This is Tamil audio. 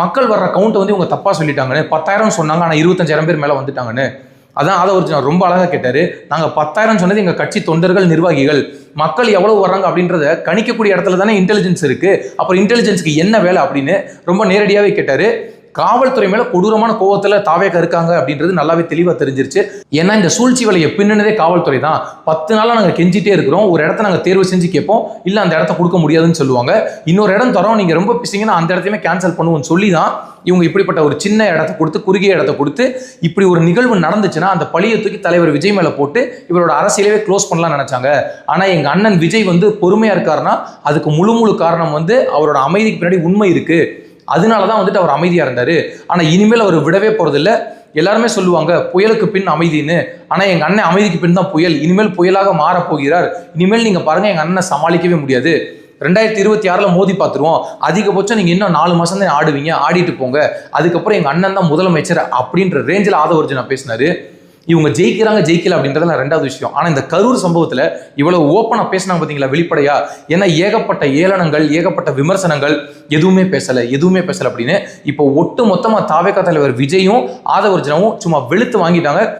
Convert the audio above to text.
மக்கள் வர்ற கவுண்ட்டை வந்து இவங்க தப்பாக சொல்லிட்டாங்கன்னு பத்தாயிரம் சொன்னாங்க ஆனால் இருபத்தஞ்சாயிரம் பேர் மேலே வந்துட்டாங்கன்னு. அதான் அதை ஒரு ரொம்ப அழகாக கேட்டார். நாங்கள் பத்தாயிரம் சொன்னது எங்கள் கட்சி தொண்டர்கள் நிர்வாகிகள். மக்கள் எவ்வளவு வர்றாங்க அப்படின்றத கணிக்கக்கூடிய இடத்துல தானே இன்டெலிஜென்ஸ் இருக்கு. அப்புறம் இன்டெலிஜென்ஸ்க்கு என்ன வேலை அப்படின்னு ரொம்ப நேரடியாகவே கேட்டார். காவல்துறை மேல கொடூரமான கோவத்துல தாவேக்கா இருக்காங்க அப்படின்றது நல்லாவே தெளிவா தெரிஞ்சிருச்சு. ஏன்னா இந்த சூழ்ச்சி வலையை பின்னனதே காவல்துறை தான். பத்து நாளா நாங்க கெஞ்சிட்டே இருக்கிறோம். ஒரு இடத்த நாங்க தேர்வு செஞ்சு கேட்போம். இல்ல அந்த இடத்த கொடுக்க முடியாதுன்னு சொல்லுவாங்க. இன்னொரு இடம் தரோம். நீங்க ரொம்ப பிசிங்கன்னா அந்த இடத்தையுமே கேன்சல் பண்ணுவோம்னு சொல்லி தான் இவங்க இப்படிப்பட்ட ஒரு சின்ன இடத்த கொடுத்து குறுகிய இடத்த கொடுத்து இப்படி ஒரு நிகழ்வு நடந்துச்சுன்னா அந்த பழியை தூக்கி தலைவர் விஜய் மேல போட்டு இவரோட அரசியலவே க்ளோஸ் பண்ணலாம் நினைச்சாங்க. ஆனா எங்க அண்ணன் விஜய் வந்து பொறுமையா இருக்காருன்னா அதுக்கு முழு முழு காரணம் வந்து அவரோட அமைதிக்கு பின்னாடி உண்மை இருக்கு. அதனால தான் வந்துட்டு அவர் அமைதியாக இருந்தார். ஆனால் இனிமேல் அவர் விடவே போகிறதில்ல எல்லாருமே சொல்லுவாங்க புயலுக்கு பின் அமைதின்னு. ஆனால் எங்கள் அண்ணன் அமைதிக்கு பின் தான் புயல். இனிமேல் புயலாக மாறப்போகிறார் இனிமேல் நீங்கள் பாருங்கள் எங்கள் அண்ணனை சமாளிக்கவே முடியாது. ரெண்டாயிரத்தி இருபத்தி ஆறில் மோதி பார்த்துருவோம். அதிகபட்சம் நீங்கள் இன்னும் நாலு மாதம் தான் ஆடுவீங்க. ஆடிட்டு போங்க. அதுக்கப்புறம் எங்கள் அண்ணன் தான் முதலமைச்சர் அப்படின்ற ரேஞ்சில் ஆதவர்ஜுனா பேசினாரு. இவங்க ஜெயிக்கிறாங்க ஜெயிக்கல அப்படின்றதுல ரெண்டாவது விஷயம். ஆனா இந்த கரூர் சம்பவத்துல இவ்வளவு ஓப்பனா பேசினாங்க பாத்தீங்களா வெளிப்படையா? ஏன்னா ஏகப்பட்ட ஏளனங்கள் ஏகப்பட்ட விமர்சனங்கள் எதுவுமே பேசல எதுவுமே பேசல அப்படின்னு. இப்போ ஒட்டு மொத்தமா தாவேக்கா தலைவர் விஜயும் ஆதவர்ஜனாவும் சும்மா வெளுத்து வாங்கிட்டாங்க.